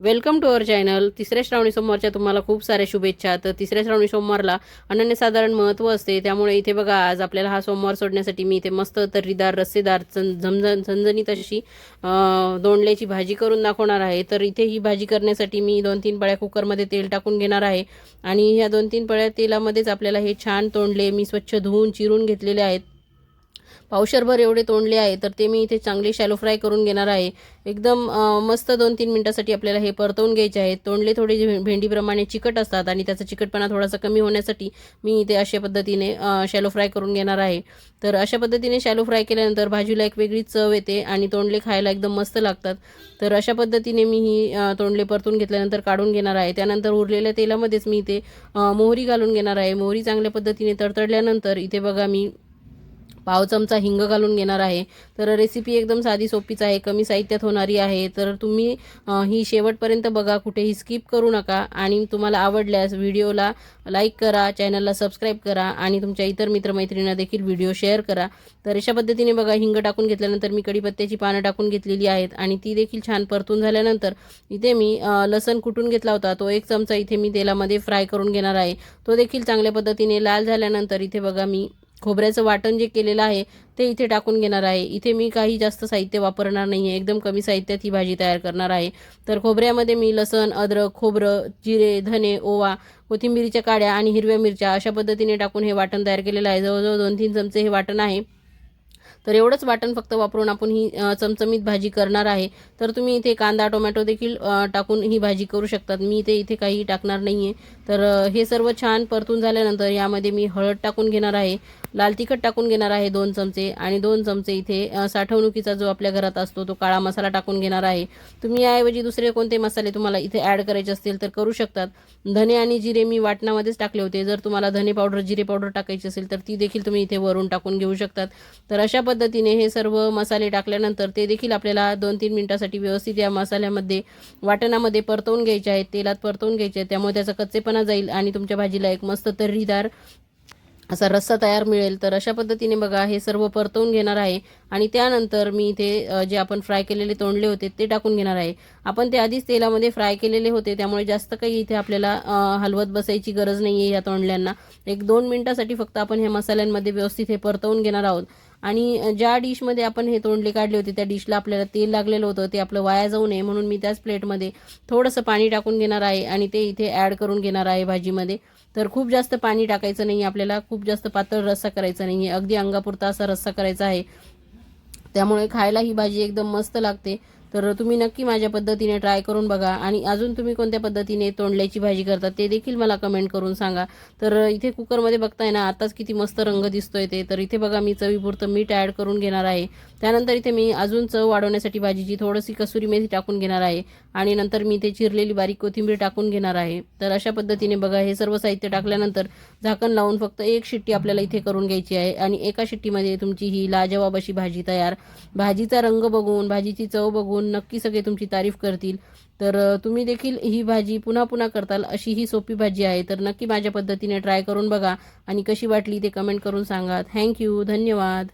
Welcome to our channel तिसऱ्या श्रावणी सोमवारच्या तुम्हाला खूप साऱ्या शुभेच्छा. तर तिसऱ्या श्रावणी सोमवारला अनन्यसाधारण महत्त्व असते. त्यामुळे इथे बघा आज आपल्याला हा सोमवार सोडण्यासाठी मी इथे मस्त तर्रीदार रस्सेदार झमझन झमझण झणझणीत अशी दोंडल्याची भाजी करून दाखवणार आहे. तर इथे ही भाजी करण्यासाठी मी दोन तीन पळ्या कुकरमध्ये तेल टाकून घेणार आहे. आणि ह्या दोन तीन पळ्या तेलामध्येच आपल्याला हे छान तोंडले मी स्वच्छ धुवून चिरून घेतलेले आहेत. पावशरभर एवढे तोंडले आहे तर ते मी इथे चांगले शॅलो फ्राय करून घेणार आहे. एकदम मस्त दोन तीन मिनटासाठी आपल्याला हे परतवून घ्यायचे आहेत. तोंडले थोडे जे भेंडीप्रमाणे चिकट असतात आणि त्याचा चिकटपणा थोडासा कमी होण्यासाठी मी इथे अशा पद्धतीने शॅलो फ्राय करून घेणार आहे. तर अशा पद्धतीने शॅलो फ्राय केल्यानंतर भाजीला एक वेगळी चव येते आणि तोंडले खायला एकदम मस्त लागतात. तर अशा पद्धतीने मी ही तोंडले परतून घेतल्यानंतर काढून घेणार आहे. त्यानंतर उरलेल्या तेलामध्येच मी इथे मोहरी घालून घेणार आहे. मोहरी चांगल्या पद्धतीने तडतडल्यानंतर इथे बघा मी पाव चमचा हिंग घालून घेणार आहे. तर रेसिपी एकदम साधी सोपीच आहे. कमी साहित्यात होणारी आहे. तर तुम्ही ही शेवटपर्यंत बघा. कुठेही स्किप करू नका. आणि तुम्हाला आवडल्यास व्हिडिओला लाईक करा. चॅनलला सबस्क्राईब करा. आणि तुमच्या इतर मित्रमैत्रिणींना देखील व्हिडिओ शेअर करा. तर अशा पद्धतीने बघा हिंग टाकून घेतल्यानंतर मी कढीपत्त्याची पानं टाकून घेतलेली आहेत. आणि ती देखील छान परतून झाल्यानंतर इथे मी लसण कुटून घेतला होता. तो एक चमचा इथे मी तेलामध्ये फ्राय करून घेणार आहे. तो देखील चांगल्या पद्धतीने लाल झाल्यानंतर इथे बघा मी खोबऱ्याचं वाटण जे केलेलं आहे ते इथे टाकून घेणार आहे. इथे मी काही जास्त साहित्य वापरणार नाही आहे एकदम कमी साहित्यात ही भाजी तयार करणार आहे. तर खोबऱ्यामध्ये मी लसण अद्रक खोबरं जिरे धने ओवा कोथिंबिरीच्या काड्या आणि हिरव्या मिरच्या अशा पद्धतीने टाकून हे वाटण तयार केलेलं आहे. जवळजवळ दोन तीन चमचे हे वाटण आहे. तर एवढंच वाटण फक्त वापरून आपण ही चमचमीत भाजी करणार आहे. तर तुम्ही इथे कांदा टोमॅटो देखील टाकून ही भाजी करू शकतात. मी इथे इथे काही टाकणार नाही आहे तर हे सर्व छान परतून झाल्यानंतर यामध्ये मी हळद टाकून घेणार आहे. लाल तिखट टाकून घेणार आहे दोन चमचे. आणि दोन चमचे इथे साठवणुकीचा जो आपल्या घरात असतो तो काळा मसाला टाकून घेणार आहे. तुम्ही याऐवजी दुसरे कोणते मसाले तुम्हाला इथे ॲड करायचे असतील तर करू शकतात. धने आणि जिरे मी वाटणामध्येच टाकले होते. जर तुम्हाला धने पावडर जिरे पावडर टाकायची असेल तर ती देखील तुम्ही इथे वरून टाकून घेऊ शकतात. तर अशा पद्धतीने हे सर्व मसाले टाकल्यानंतर ते देखील आपल्याला दोन तीन मिनिटासाठी व्यवस्थित या मसाल्यामध्ये वाटणामध्ये परतवून घ्यायचे आहेत. तेलात परतवून घ्यायचे आहेत. त्यामुळे त्याचा कच्चेपणा जाईल आणि तुमच्या भाजीला एक मस्त तर्रीदार असा रस्सा तयार मिळेल तर अशा पद्धतीने बघा हे सर्व परतवून घेणार आहे. आणि त्यानंतर मी इथे जे आपण फ्राय केलेले तोंडले होते ते टाकून घेणार आहे. आपण ते आधीच तेलामध्ये फ्राय केलेले होते त्यामुळे जास्त काही इथे आपल्याला हलवत बसायची गरज नाही आहे या तोंडल्यांना. एक दोन मिनटासाठी फक्त आपण ह्या मसाल्यांमध्ये व्यवस्थित हे परतवून घेणार आहोत. आणि ज्या डिशमध्ये आपण हे तोंडले काढले होते त्या डिशला आपल्याला तेल लागलेलं होतं ते आपलं वाया जाऊ नये म्हणून मी त्याच प्लेटमध्ये थोडंसं पाणी टाकून घेणार आहे आणि ते इथे ॲड करून घेणार आहे भाजीमध्ये. तर खूप जास्त पाणी टाकायचं नाही आपल्याला खूप जास्त पातळ रस्सा करायचा नाही आहे अगदी अंगापुरता असा रस्सा करायचा आहे. त्यामुळे खायला ही भाजी एकदम मस्त लागते. तर तुम्ही नक्की माझ्या पद्धतीने ट्राय करून बघा. आणि अजून तुम्ही कोणत्या पद्धतीने तोंडल्याची भाजी करता ते देखील मला कमेंट करून सांगा. तर इथे कुकरमध्ये बघताय ना आताच किती मस्त रंग दिसतोय ते. तर इथे बघा मी चवीपुरतं मीठ ॲड करून घेणार आहे. त्यानंतर इथे मी अजून चव वाढवण्यासाठी भाजीची थोडीशी कसुरी मेथी टाकून घेणार आहे. आणि नंतर मी इथे चिरलेली बारीक कोथिंबीर टाकून घेणार आहे. तर अशा पद्धतीने बघा हे सर्व साहित्य टाकल्यानंतर झाकण लावून फक्त एक शिट्टी आपल्याला इथे करून घ्यायची आहे. आणि एका शिट्टीमध्ये तुमची ही लाजवाब अशी भाजी तयार. भाजीचा रंग बघून भाजीची चव बघून नक्की सगळे तुमची तारीफ करतील. तर तुम्ही देखील ही भाजी पुन्हा पुन्हा करताल अशी ही सोपी भाजी आहे. तर नक्की माझ्या पद्धतीने ट्राय करून बघा आणि कशी वाटली ते कमेंट करून सांगा. थँक्यू धन्यवाद.